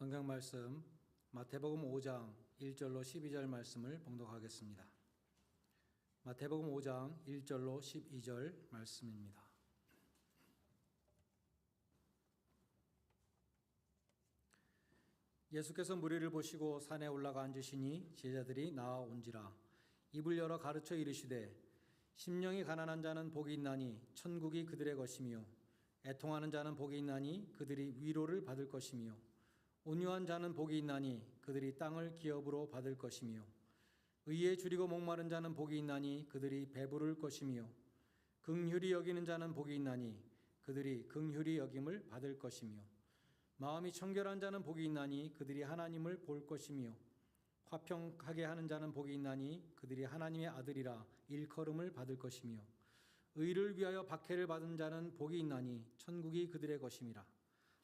성경 말씀 마태복음 5장 1절로 12절 말씀을 봉독하겠습니다. 마태복음 5장 1절로 12절 말씀입니다. 예수께서 무리를 보시고 산에 올라가 앉으시니 제자들이 나아온지라 입을 열어 가르쳐 이르시되 심령이 가난한 자는 복이 있나니 천국이 그들의 것이며 애통하는 자는 복이 있나니 그들이 위로를 받을 것이며 온유한 자는 복이 있나니 그들이 땅을 기업으로 받을 것이며 의에 줄이고 목마른 자는 복이 있나니 그들이 배부를 것이며 긍휼히 여기는 자는 복이 있나니 그들이 긍휼히 여김을 받을 것이며 마음이 청결한 자는 복이 있나니 그들이 하나님을 볼 것이며 화평하게 하는 자는 복이 있나니 그들이 하나님의 아들이라 일컬음을 받을 것이며 의를 위하여 박해를 받은 자는 복이 있나니 천국이 그들의 것임이라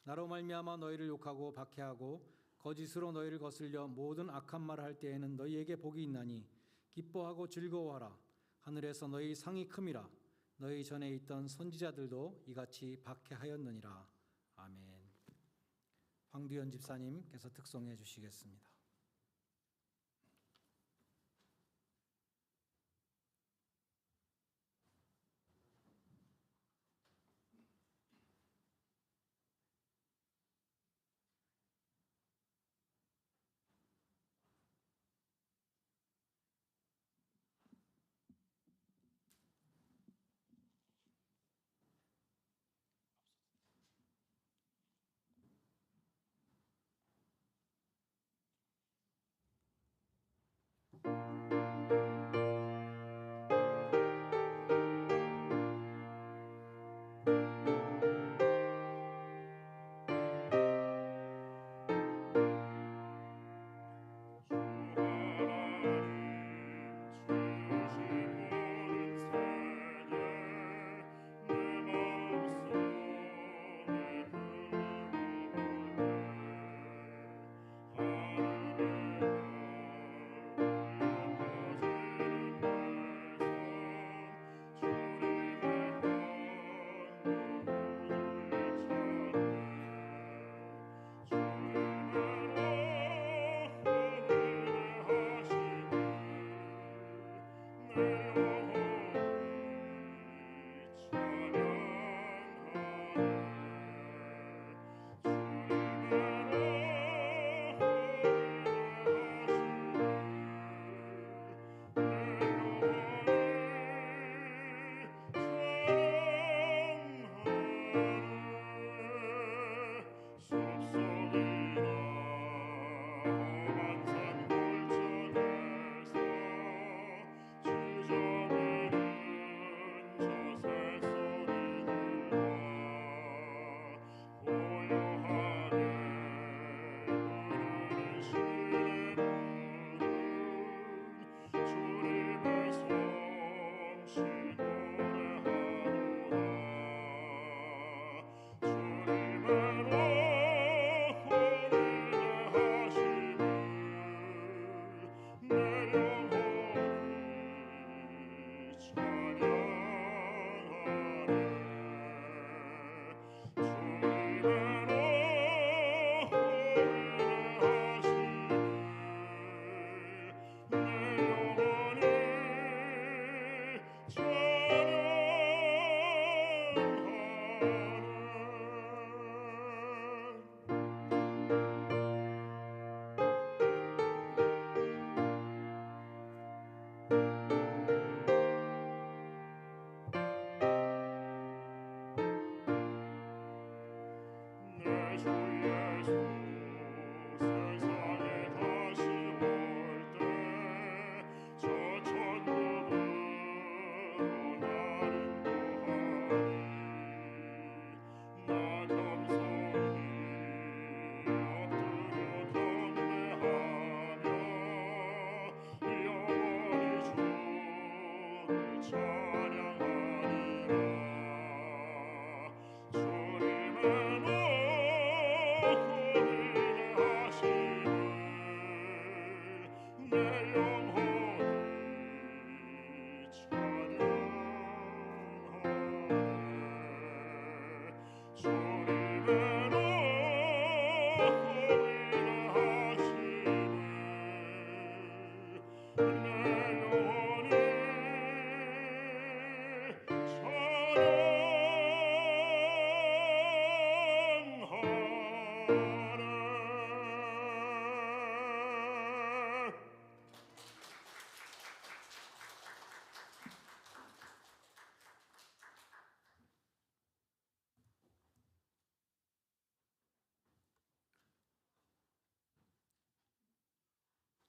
나로 말미암아 너희를 욕하고 박해하고 거짓으로 너희를 거슬려 모든 악한 말을 할 때에는 너희에게 복이 있나니 기뻐하고 즐거워하라. 하늘에서 너희 상이 큼이라. 너희 전에 있던 선지자들도 이같이 박해하였느니라. 아멘. 황두현 집사님께서 특송해 주시겠습니다.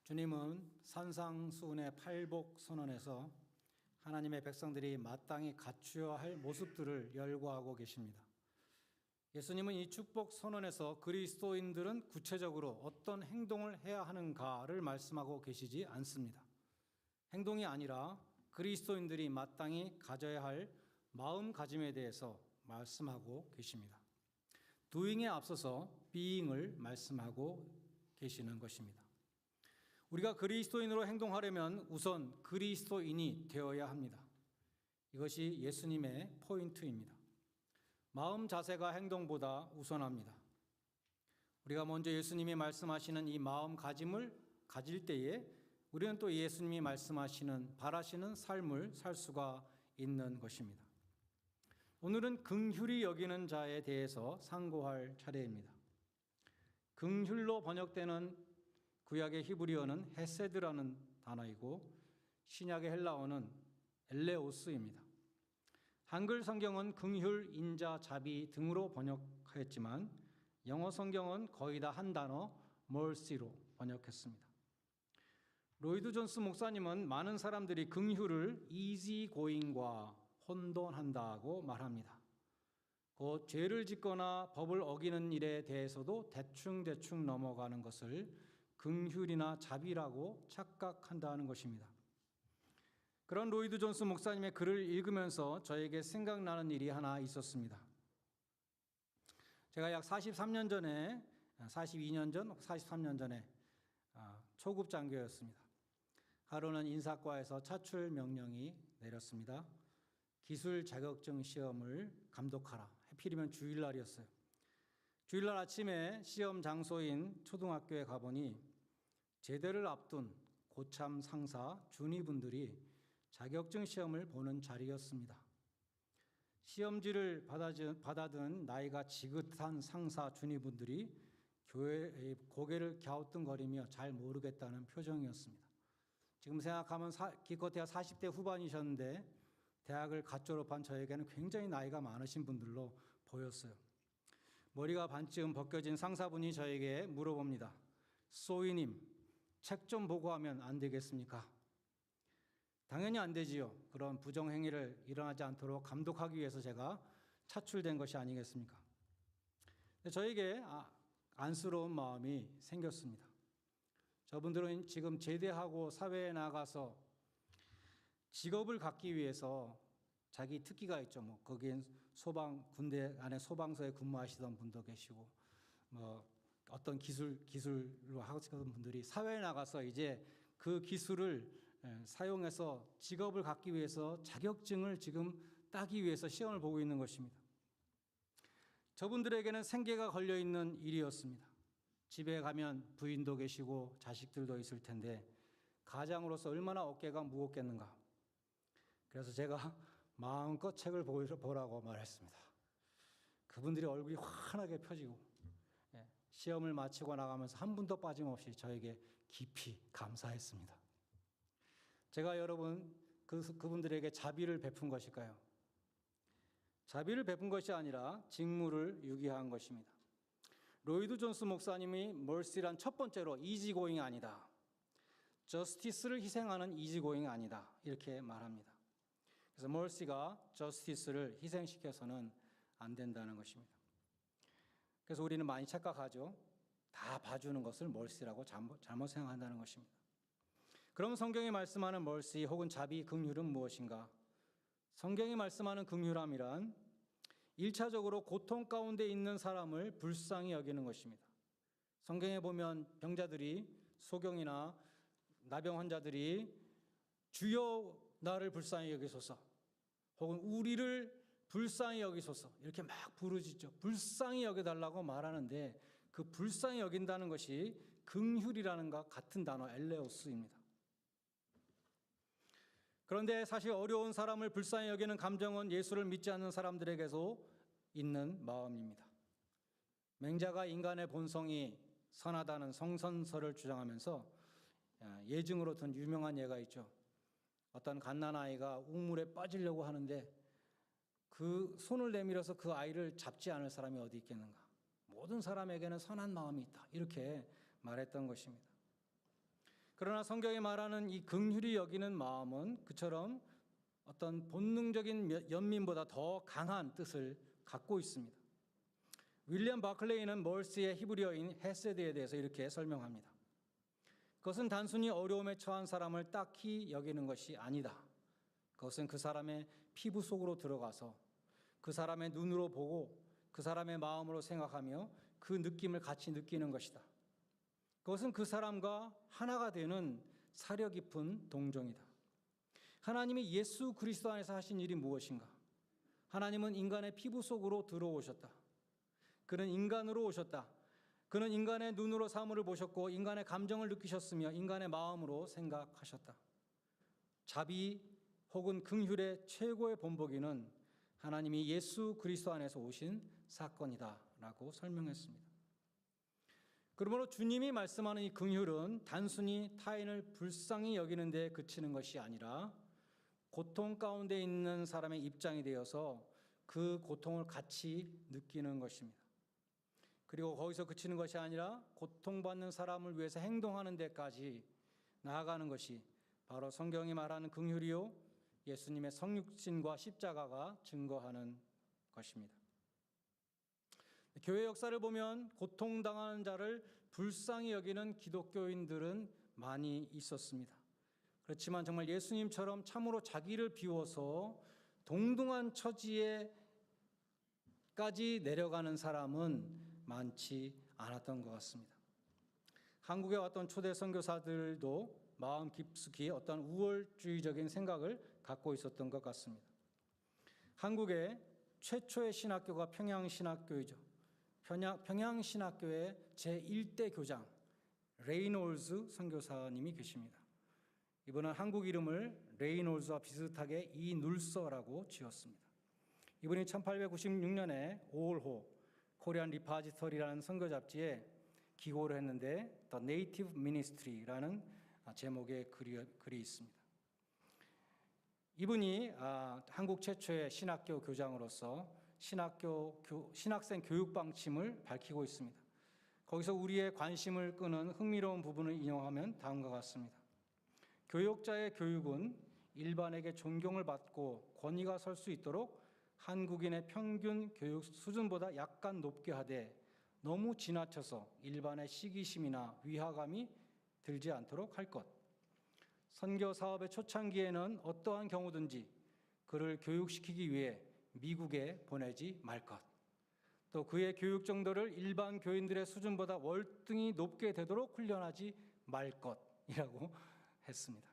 주님은 산상수훈의 팔복 선언에서 하나님의 백성들이 마땅히 갖추어야 할 모습들을 열거하고 계십니다. 예수님은 이 축복 선언에서 그리스도인들은 구체적으로 어떤 행동을 해야 하는가를 말씀하고 계시지 않습니다. 행동이 아니라 그리스도인들이 마땅히 가져야 할 마음가짐에 대해서 말씀하고 계십니다. doing에 앞서서 being을 말씀하고 계시는 것입니다. 우리가 그리스도인으로 행동하려면 우선 그리스도인이 되어야 합니다. 이것이 예수님의 포인트입니다. 마음 자세가 행동보다 우선합니다. 우리가 먼저 예수님이 말씀하시는 이 마음가짐을 가질 때에 우리는 또 예수님이 말씀하시는 바라시는 삶을 살 수가 있는 것입니다. 오늘은 긍휼히 여기는 자에 대해서 상고할 차례입니다. 긍휼로 번역되는 구약의 히브리어는 헤세드라는 단어이고 신약의 헬라어는 엘레오스입니다. 한글 성경은 긍휼, 인자, 자비 등으로 번역하였지만 영어 성경은 거의 다 한 단어 mercy로 번역했습니다. 로이드 존스 목사님은 많은 사람들이 긍휼을 easy going과 혼돈한다고 말합니다. 곧 죄를 짓거나 법을 어기는 일에 대해서도 대충대충 넘어가는 것을 긍휼이나 자비라고 착각한다는 것입니다. 그런 로이드 존스 목사님의 글을 읽으면서 저에게 생각나는 일이 하나 있었습니다. 제가 약 43년 전에 42년 전, 43년 전에 아, 초급 장교였습니다. 하루는 인사과에서 차출 명령이 내렸습니다. 기술 자격증 시험을 감독하라. 해필이면 주일날이었어요. 주일날 아침에 시험 장소인 초등학교에 가보니 제대를 앞둔 고참 상사 준이분들이 자격증 시험을 보는 자리였습니다. 시험지를 받아든 나이가 지긋한 상사 준이분들이 교회 고개를 갸우뚱거리며 잘 모르겠다는 표정이었습니다. 지금 생각하면 기껏해야 40대 후반이셨는데 대학을 갓 졸업한 저에게는 굉장히 나이가 많으신 분들로 보였어요. 머리가 반쯤 벗겨진 상사분이 저에게 물어봅니다. 소위님, 책 좀 보고 하면 안 되겠습니까? 당연히 안 되지요. 그런 부정행위를 일어나지 않도록 감독하기 위해서 제가 차출된 것이 아니겠습니까? 저에게 아, 안쓰러운 마음이 생겼습니다. 저분들은 지금 제대하고 사회에 나가서 직업을 갖기 위해서 자기 특기가 있죠. 뭐 거기엔 소방 군대 안에 소방서에 근무하시던 분도 계시고 뭐 어떤 기술 기술로 하시던 분들이 사회에 나가서 이제 그 기술을 예, 사용해서 직업을 갖기 위해서 자격증을 지금 따기 위해서 시험을 보고 있는 것입니다. 저분들에게는 생계가 걸려 있는 일이었습니다. 집에 가면 부인도 계시고 자식들도 있을 텐데 가장으로서 얼마나 어깨가 무겁겠는가. 그래서 제가 마음껏 책을 보라고 말했습니다. 그분들이 얼굴이 환하게 펴지고 예, 시험을 마치고 나가면서 한 분도 빠짐없이 저에게 깊이 감사했습니다. 제가 여러분 그, 그분들에게 자비를 베푼 것일까요? 자비를 베푼 것이 아니라 직무를 유기한 것입니다. 로이드 존스 목사님이 멀시란 첫 번째로 이지고잉이 아니다. 저스티스를 희생하는 이지고잉이 아니다. 이렇게 말합니다. 그래서 멀시가 저스티스를 희생시켜서는 안 된다는 것입니다. 그래서 우리는 많이 착각하죠. 다 봐주는 것을 멀시라고 잘못, 생각한다는 것입니다. 그럼 성경이 말씀하는 멀시 혹은 자비, 긍휼은 무엇인가? 성경이 말씀하는 긍휼함이란 1차적으로 고통 가운데 있는 사람을 불쌍히 여기는 것입니다. 성경에 보면 병자들이 소경이나 나병 환자들이 주여 나를 불쌍히 여기소서 혹은 우리를 불쌍히 여기소서 이렇게 막 부르짖죠. 불쌍히 여겨달라고 말하는데 그 불쌍히 여긴다는 것이 긍휼이라는 것 같은 단어 엘레오스입니다. 그런데 사실 어려운 사람을 불쌍히 여기는 감정은 예수를 믿지 않는 사람들에게도 있는 마음입니다. 맹자가 인간의 본성이 선하다는 성선설을 주장하면서 아, 예증으로 든 유명한 예가 있죠. 어떤 갓난 아이가 우물에 빠지려고 하는데 그 손을 내밀어서 그 아이를 잡지 않을 사람이 어디 있겠는가. 모든 사람에게는 선한 마음이 있다. 이렇게 말했던 것입니다. 그러나 성경에 말하는 이 긍휼히 여기는 마음은 그처럼 어떤 본능적인 면- 연민보다 더 강한 뜻을 갖고 있습니다. 윌리엄 바클레이는 멀스의 히브리어인 헤세드에 대해서 이렇게 설명합니다. 그것은 단순히 어려움에 처한 사람을 딱히 여기는 것이 아니다. 그것은 그 사람의 피부 속으로 들어가서 그 사람의 눈으로 보고 그 사람의 마음으로 생각하며 그 느낌을 같이 느끼는 것이다. 그것은 그 사람과 하나가 되는 사려 깊은 동정이다. 하나님이 예수 그리스도 안에서 하신 일이 무엇인가? 하나님은 인간의 피부 속으로 들어오셨다. 그는 인간으로 오셨다. 그는 인간의 눈으로 사물을 보셨고 인간의 감정을 느끼셨으며 인간의 마음으로 생각하셨다. 자비 혹은 긍휼의 최고의 본보기는 하나님이 예수 그리스도 안에서 오신 사건이다라고 설명했습니다. 그러므로 주님이 말씀하는 이 긍휼은 단순히 타인을 불쌍히 여기는 데 그치는 것이 아니라 고통 가운데 있는 사람의 입장이 되어서 그 고통을 같이 느끼는 것입니다. 그리고 거기서 그치는 것이 아니라 고통받는 사람을 위해서 행동하는 데까지 나아가는 것이 바로 성경이 말하는 긍휼이요 예수님의 성육신과 십자가가 증거하는 것입니다. 교회 역사를 보면 고통당하는 자를 불쌍히 여기는 기독교인들은 많이 있었습니다. 그렇지만 정말 예수님처럼 참으로 자기를 비워서 동등한 처지에까지 내려가는 사람은 많지 않았던 것 같습니다. 한국에 왔던 초대 선교사들도 마음 깊숙이 어떤 우월주의적인 생각을 갖고 있었던 것 같습니다. 한국의 최초의 신학교가 평양신학교이죠. 평양, 평양 신학교의 제1대 교장 레이놀즈 선교사님이 계십니다. 이분은 한국 이름을 레이놀즈와 비슷하게 이눌서라고 지었습니다. 이분이 1896년에 5월호 코리안 리파지터리라는 선교 잡지에 기고를 했는데 The Native Ministry라는 제목의 글이, 글이 있습니다. 이분이 아, 한국 최초의 신학교 교장으로서 신학교 교, 신학생 교육 방침을 밝히고 있습니다. 거기서 우리의 관심을 끄는 흥미로운 부분을 인용하면 다음과 같습니다. 교육자의 교육은 일반에게 존경을 받고 권위가 설 수 있도록 한국인의 평균 교육 수준보다 약간 높게 하되 너무 지나쳐서 일반의 시기심이나 위화감이 들지 않도록 할 것. 선교 사업의 초창기에는 어떠한 경우든지 그를 교육시키기 위해 미국에 보내지 말 것. 또 그의 교육 정도를 일반 교인들의 수준보다 월등히 높게 되도록 훈련하지 말 것이라고 했습니다.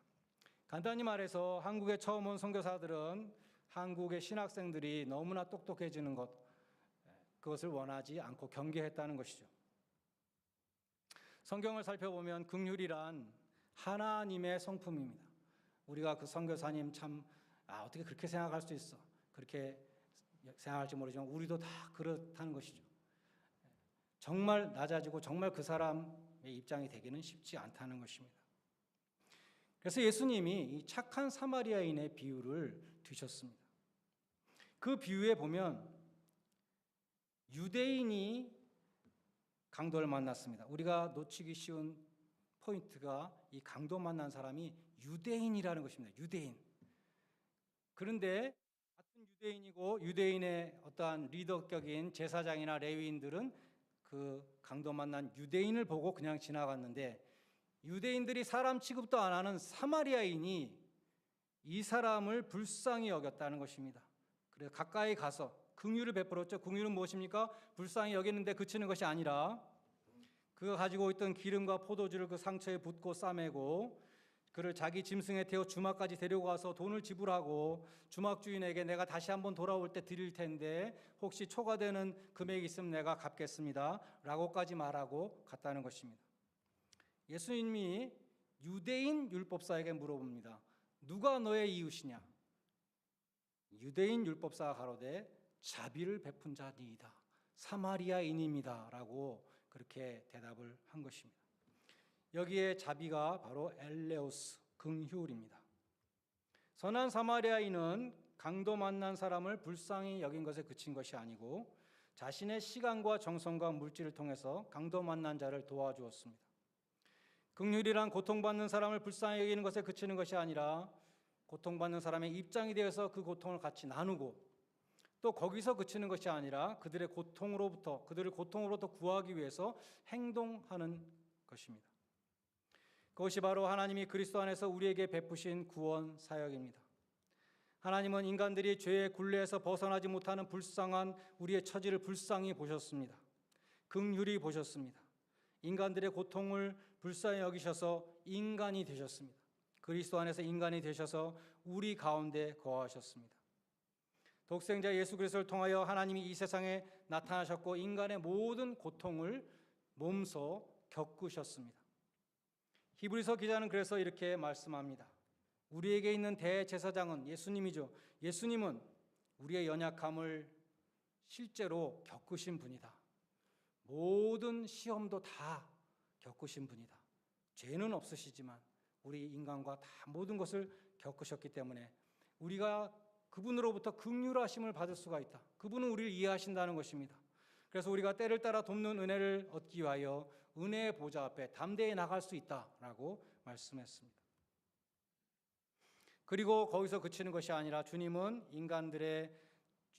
간단히 말해서 한국에 처음 온 선교사들은 한국의 신학생들이 너무나 똑똑해지는 것 그것을 원하지 않고 경계했다는 것이죠. 성경을 살펴보면 긍휼이란 하나님의 성품입니다. 우리가 그 선교사님 참 아, 어떻게 그렇게 생각할 수 있어? 그렇게 생각할지 모르지만 우리도 다 그렇다는 것이죠. 정말 낮아지고 정말 그 사람의 입장이 되기는 쉽지 않다는 것입니다. 그래서 예수님이 이 착한 사마리아인의 비유를 드셨습니다. 그 비유에 보면 유대인이 강도를 만났습니다. 우리가 놓치기 쉬운 포인트가 이 강도 만난 사람이 유대인이라는 것입니다. 유대인. 그런데 같은 유대인이고 유대인의 어떠한 리더격인 제사장이나 레위인들은 그 강도 만난 유대인을 보고 그냥 지나갔는데 유대인들이 사람 취급도 안 하는 사마리아인이 이 사람을 불쌍히 여겼다는 것입니다. 그래서 가까이 가서 긍휼을 베풀었죠. 긍휼은 무엇입니까? 불쌍히 여겼는데 그치는 것이 아니라 그가 가지고 있던 기름과 포도주를 그 상처에 붓고 싸매고 그를 자기 짐승에 태워 주막까지 데리고 가서 돈을 지불하고 주막 주인에게 내가 다시 한번 돌아올 때 드릴 텐데 혹시 초과되는 금액이 있으면 내가 갚겠습니다 라고까지 말하고 갔다는 것입니다. 예수님이 유대인 율법사에게 물어봅니다. 누가 너의 이웃이냐? 유대인 율법사가 가로되 자비를 베푼 자니이다. 사마리아인입니다라고 그렇게 대답을 한 것입니다. 여기에 자비가 바로 엘레오스 긍휼입니다. 선한 사마리아인은 강도 만난 사람을 불쌍히 여긴 것에 그친 것이 아니고 자신의 시간과 정성과 물질을 통해서 강도 만난 자를 도와주었습니다. 긍휼이란 고통받는 사람을 불쌍히 여기는 것에 그치는 것이 아니라 고통받는 사람의 입장이 되어서 그 고통을 같이 나누고 또 거기서 그치는 것이 아니라 그들의 고통으로부터 그들을 고통으로부터 구하기 위해서 행동하는 것입니다. 그것이 바로 하나님이 그리스도 안에서 우리에게 베푸신 구원 사역입니다. 하나님은 인간들이 죄의 굴레에서 벗어나지 못하는 불쌍한 우리의 처지를 불쌍히 보셨습니다. 긍휼히 보셨습니다. 인간들의 고통을 불쌍히 여기셔서 인간이 되셨습니다. 그리스도 안에서 인간이 되셔서 우리 가운데 거하셨습니다. 독생자 예수 그리스도를 통하여 하나님이 이 세상에 나타나셨고 인간의 모든 고통을 몸소 겪으셨습니다. 히브리서 기자는 그래서 이렇게 말씀합니다. 우리에게 있는 대제사장은 예수님이죠. 예수님은 우리의 연약함을 실제로 겪으신 분이다. 모든 시험도 다 겪으신 분이다. 죄는 없으시지만 우리 인간과 다 모든 것을 겪으셨기 때문에 우리가 그분으로부터 극률하심을 받을 수가 있다. 그분은 우리를 이해하신다는 것입니다. 그래서 우리가 때를 따라 돕는 은혜를 얻기 위하여 은혜의 보좌 앞에 담대히 나갈 수 있다라고 말씀했습니다. 그리고 거기서 그치는 것이 아니라 주님은 인간들의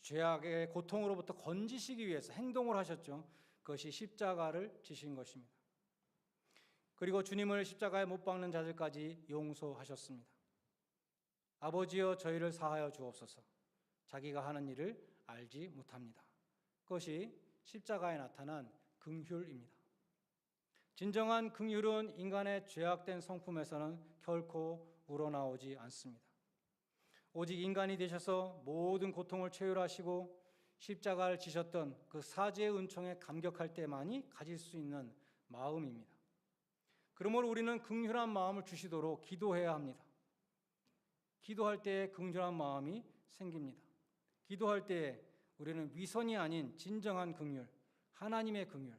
죄악의 고통으로부터 건지시기 위해서 행동을 하셨죠. 그것이 십자가를 지신 것입니다. 그리고 주님을 십자가에 못 박는 자들까지 용서하셨습니다. 아버지여 저희를 사하여 주옵소서. 자기가 하는 일을 알지 못합니다. 그것이 십자가에 나타난 긍휼입니다. 진정한 긍휼은 인간의 죄악된 성품에서는 결코 우러나오지 않습니다. 오직 인간이 되셔서 모든 고통을 체휼하시고 십자가를 지셨던 그 사죄의 은총에 감격할 때만이 가질 수 있는 마음입니다. 그러므로 우리는 긍휼한 마음을 주시도록 기도해야 합니다. 기도할 때 긍휼한 마음이 생깁니다. 기도할 때 우리는 위선이 아닌 진정한 긍휼, 하나님의 긍휼,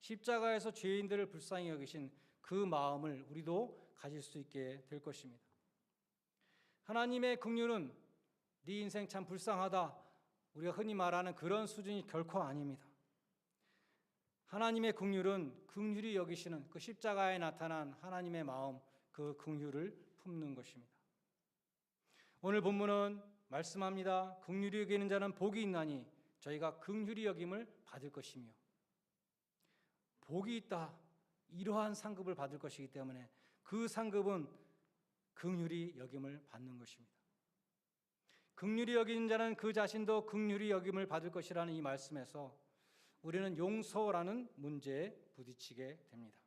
십자가에서 죄인들을 불쌍히 여기신 그 마음을 우리도 가질 수 있게 될 것입니다. 하나님의 긍휼은 네 인생 참 불쌍하다. 우리가 흔히 말하는 그런 수준이 결코 아닙니다. 하나님의 긍휼은 긍휼히 여기시는 그 십자가에 나타난 하나님의 마음, 그 긍휼을 품는 것입니다. 오늘 본문은 말씀합니다. 긍휼히 여기는 자는 복이 있나니 저희가 긍휼히 여김을 받을 것이며 복이 있다. 이러한 상급을 받을 것이기 때문에 그 상급은 긍휼히 여김을 받는 것입니다. 긍휼히 여기는 자는 그 자신도 긍휼히 여김을 받을 것이라는 이 말씀에서 우리는 용서라는 문제에 부딪히게 됩니다.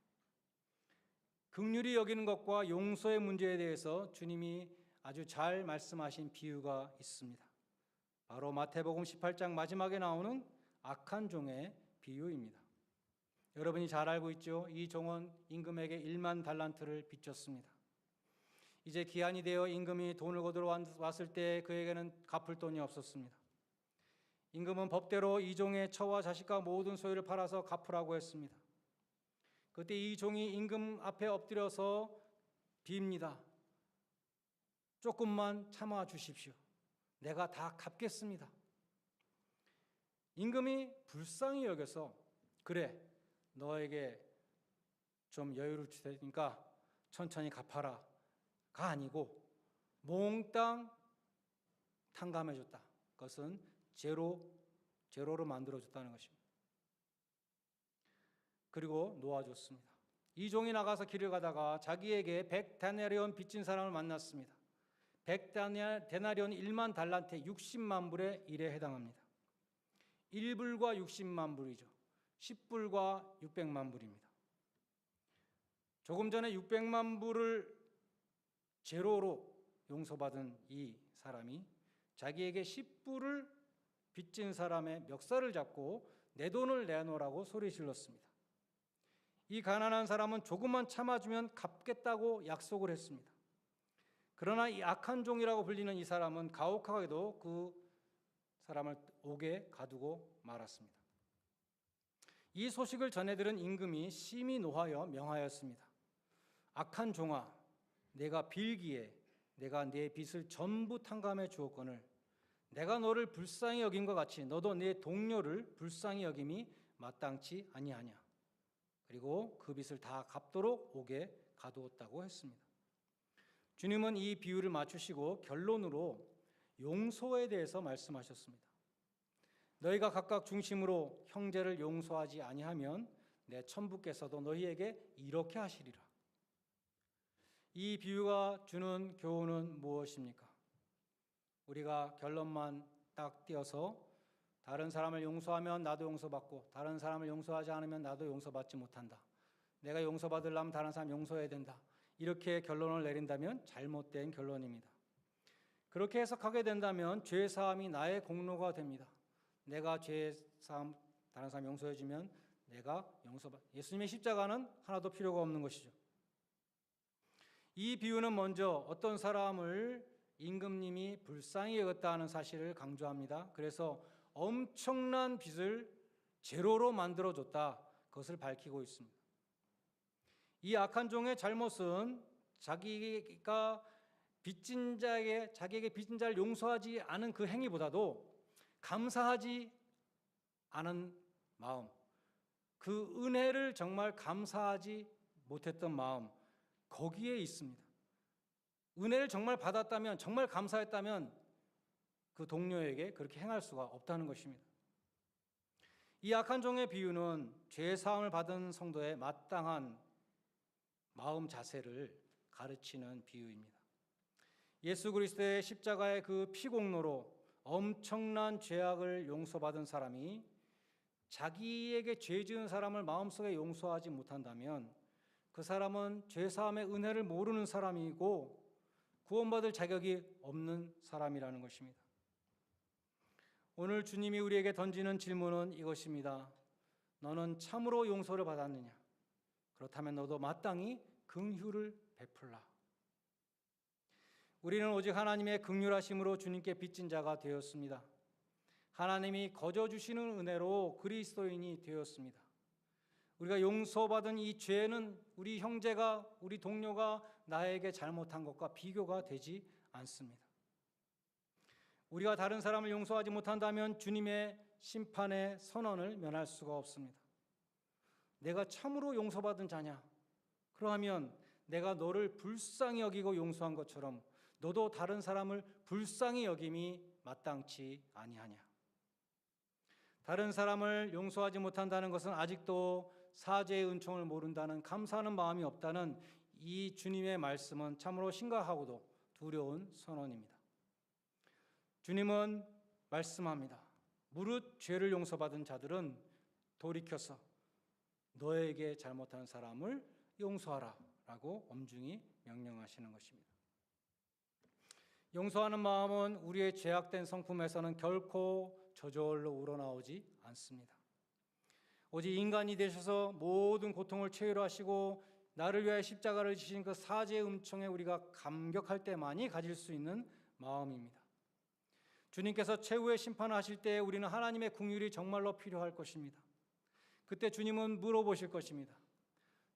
긍휼히 여기는 것과 용서의 문제에 대해서 주님이 아주 잘 말씀하신 비유가 있습니다. 바로 마태복음 18장 마지막에 나오는 악한 종의 비유입니다. 여러분이 잘 알고 있죠? 이 종은 임금에게 1만 달란트를 빚졌습니다. 이제 기한이 되어 임금이 돈을 거두러 왔을 때 그에게는 갚을 돈이 없었습니다. 임금은 법대로 이 종의 처와 자식과 모든 소유를 팔아서 갚으라고 했습니다. 그때 이 종이 임금 앞에 엎드려서 빕니다. 조금만 참아 주십시오. 내가 다 갚겠습니다. 임금이 불쌍히 여겨서 그래 너에게 좀 여유를 줄 테니까 천천히 갚아라 가 아니고 몽땅 탕감해 줬다. 그것은 제로 제로로 만들어 줬다는 것입니다. 그리고 놓아 줬습니다. 이 종이 나가서 길을 가다가 자기에게 백 데나리온 빚진 사람을 만났습니다. 백 데나리온 1만 달란트 60만 불의 일에 해당합니다. 1불과 60만 불이죠. 10불과 600만 불입니다. 조금 전에 600만 불을 제로로 용서받은 이 사람이 자기에게 10불을 빚진 사람의 멱살을 잡고 내 돈을 내놓으라고 소리 질렀습니다. 이 가난한 사람은 조금만 참아주면 갚겠다고 약속을 했습니다. 그러나 이 악한 종이라고 불리는 이 사람은 가혹하게도 그 사람을 옥에 가두고 말았습니다. 이 소식을 전해들은 임금이 심히 노하여 명하였습니다. 악한 종아, 내가 빌기에 내가 내 빚을 전부 탕감해 주었거늘 내가 너를 불쌍히 여김과 같이 너도 내 동료를 불쌍히 여김이 마땅치 아니하냐. 그리고 그 빚을 다 갚도록 옥에 가두었다고 했습니다. 주님은 이 비유를 맞추시고 결론으로 용서에 대해서 말씀하셨습니다. 너희가 각각 중심으로 형제를 용서하지 아니하면 내 천부께서도 너희에게 이렇게 하시리라. 이 비유가 주는 교훈은 무엇입니까? 우리가 결론만 딱 띄어서 다른 사람을 용서하면 나도 용서받고 다른 사람을 용서하지 않으면 나도 용서받지 못한다. 내가 용서받으려면 다른 사람 용서해야 된다. 이렇게 결론을 내린다면 잘못된 결론입니다. 그렇게 해석하게 된다면 죄 사함이 나의 공로가 됩니다. 내가 죄 사함 다른 사람 용서해 주면 내가 용서받 예수님의 십자가는 하나도 필요가 없는 것이죠. 이 비유는 먼저 어떤 사람을 임금님이 불쌍히 여겼다는 사실을 강조합니다. 그래서 엄청난 빚을 제로로 만들어 줬다. 그것을 밝히고 있습니다. 이 악한 종의 잘못은 자기가 빚진 자에게 자기에게 빚진 자를 용서하지 않은 그 행위보다도 감사하지 않은 마음, 그 은혜를 정말 감사하지 못했던 마음 거기에 있습니다. 은혜를 정말 받았다면 정말 감사했다면 그 동료에게 그렇게 행할 수가 없다는 것입니다. 이 악한 종의 비유는 죄 사함을 받은 성도의 마땅한 마음 자세를 가르치는 비유입니다. 예수 그리스도의 십자가의 그 피공로로 엄청난 죄악을 용서받은 사람이 자기에게 죄 지은 사람을 마음속에 용서하지 못한다면 그 사람은 죄 사함의 은혜를 모르는 사람이고 구원받을 자격이 없는 사람이라는 것입니다. 오늘 주님이 우리에게 던지는 질문은 이것입니다. 너는 참으로 용서를 받았느냐? 그렇다면 너도 마땅히 긍휼을 베풀라. 우리는 오직 하나님의 긍휼하심으로 주님께 빚진 자가 되었습니다. 하나님이 거저 주시는 은혜로 그리스도인이 되었습니다. 우리가 용서받은 이 죄는 우리 형제가 우리 동료가 나에게 잘못한 것과 비교가 되지 않습니다. 우리가 다른 사람을 용서하지 못한다면 주님의 심판의 선언을 면할 수가 없습니다. 내가 참으로 용서받은 자냐? 그러하면 내가 너를 불쌍히 여기고 용서한 것처럼 너도 다른 사람을 불쌍히 여김이 마땅치 아니하냐. 다른 사람을 용서하지 못한다는 것은 아직도 사죄의 은총을 모른다는 감사하는 마음이 없다는 이 주님의 말씀은 참으로 심각하고도 두려운 선언입니다. 주님은 말씀합니다. 무릇 죄를 용서받은 자들은 돌이켜서 너에게 잘못한 사람을 용서하라라고 엄중히 명령하시는 것입니다. 용서하는 마음은 우리의 죄악된 성품에서는 결코 저절로 우러나오지 않습니다. 오직 인간이 되셔서 모든 고통을 최유하시고 나를 위하여 십자가를 지신 그 사죄의 음청에 우리가 감격할 때만이 가질 수 있는 마음입니다. 주님께서 최후의 심판을 하실 때 우리는 하나님의 궁율이 정말로 필요할 것입니다. 그때 주님은 물어보실 것입니다.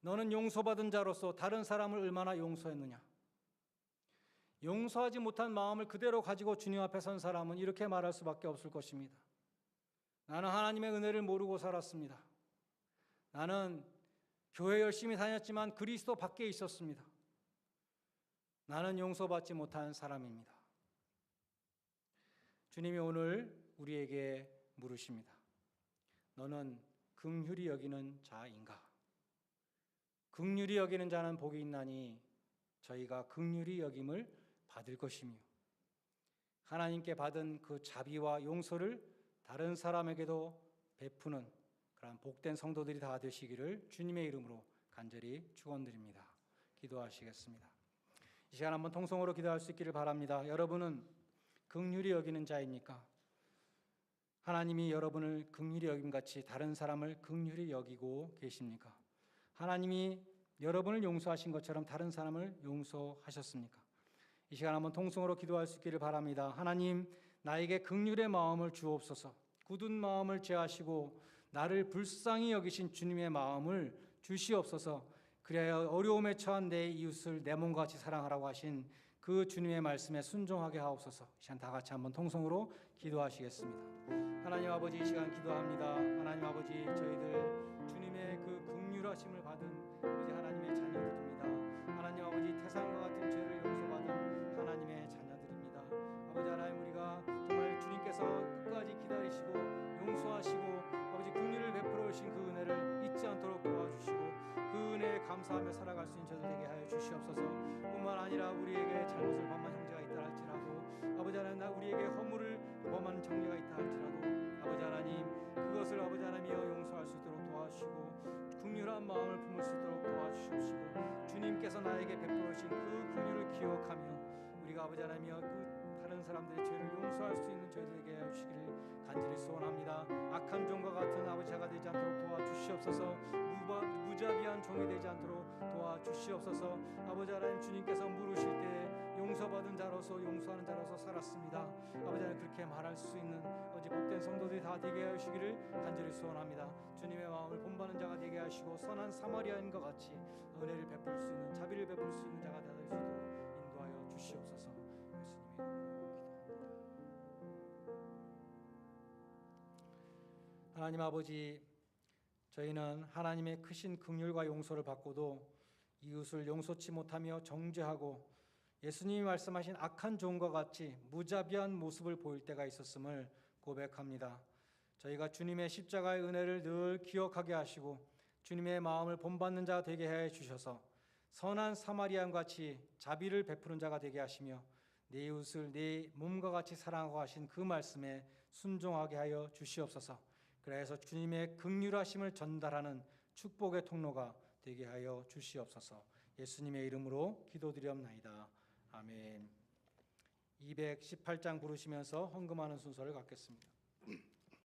너는 용서받은 자로서 다른 사람을 얼마나 용서했느냐? 용서하지 못한 마음을 그대로 가지고 주님 앞에 선 사람은 이렇게 말할 수밖에 없을 것입니다. 나는 하나님의 은혜를 모르고 살았습니다. 나는 교회 열심히 다녔지만 그리스도 밖에 있었습니다. 나는 용서받지 못한 사람입니다. 주님이 오늘 우리에게 물으십니다. 너는 긍휼히 여기는 자인가? 긍휼히 여기는 자는 복이 있나니 저희가 긍휼히 여김을 받을 것이며 하나님께 받은 그 자비와 용서를 다른 사람에게도 베푸는 그러한 복된 성도들이 다 되시기를 주님의 이름으로 간절히 축원드립니다. 기도하시겠습니다. 이 시간 한번 통성으로 기도할 수 있기를 바랍니다. 여러분은 긍휼히 여기는 자입니까? 하나님이 여러분을 긍휼히 여김 같이 다른 사람을 긍휼히 여기고 계십니까? 하나님이 여러분을 용서하신 것처럼 다른 사람을 용서하셨습니까? 이 시간 한번 통성으로 기도할 수 있기를 바랍니다. 하나님, 나에게 극률의 마음을 주옵소서. 굳은 마음을 제하시고 나를 불쌍히 여기신 주님의 마음을 주시옵소서. 그래야 어려움에 처한 내 이웃을 내 몸과 같이 사랑하라고 하신 그 주님의 말씀에 순종하게 하옵소서. 이 시간 다 같이 한번 통성으로 기도하시겠습니다. 하나님 아버지 이 시간 기도합니다. 하나님 아버지 저희들 주님의 그 극률하심을 받은 아버지 하나님의 자녀들입니다. 아버지 태산과 같은 죄를 용서받은 하나님의 자녀들입니다. 아버지 하나님 우리가 정말 주님께서 끝까지 기다리시고 용서하시고 감사하며 살아갈 수 있는 저들 되게 하여 주시옵소서. 뿐만 아니라 우리에게 잘못을 범한 형제가 있다 할지라도 아버지 하나님 나 우리에게 허물을 범한 정례가 있다 할지라도 아버지 하나님 그것을 아버지 하나님이여 용서할 수 있도록 도와주시고 긍휼한 마음을 품을 수 있도록 도와주시옵시고 주님께서 나에게 베풀어 주신 그 긍휼을 기억하며 우리가 아버지 하나님이여 그 다른 사람들의 죄를 용서할 수 있는 저희들에게 주시기를 간절히 소원합니다. 악한 종과 같은 아버지가 되지 않도록 도와주시옵소서. 무바, 무자비한 종이 되지 않도록 도와주시옵소서. 아버지 하나님 주님께서 물으실 때 용서받은 자로서 용서하는 자로서 살았습니다. 아버지 하나님 그렇게 말할 수 있는 어제 복된 성도들이 다 되게 하시기를 간절히 소원합니다. 주님의 마음을 본받는 자가 되게 하시고 선한 사마리아인과 같이 은혜를 베풀 수 있는 자비를 베풀 수 있는 자가 있도록 하나님 아버지 저희는 하나님의 크신 긍휼과 용서를 받고도 이웃을 용서치 못하며 정죄하고 예수님이 말씀하신 악한 종과 같이 무자비한 모습을 보일 때가 있었음을 고백합니다. 저희가 주님의 십자가의 은혜를 늘 기억하게 하시고 주님의 마음을 본받는 자 되게 해 주셔서 선한 사마리안 같이 자비를 베푸는 자가 되게 하시며 내 이웃을 내 몸과 같이 사랑하고 하신 그 말씀에 순종하게 하여 주시옵소서. 그래서 주님의 극률하심을 전달하는 축복의 통로가 되게 하여 주시옵소서. 예수님의 이름으로 기도드리옵나이다. 아멘. 218장 부르시면서 헌금하는 순서를 갖겠습니다.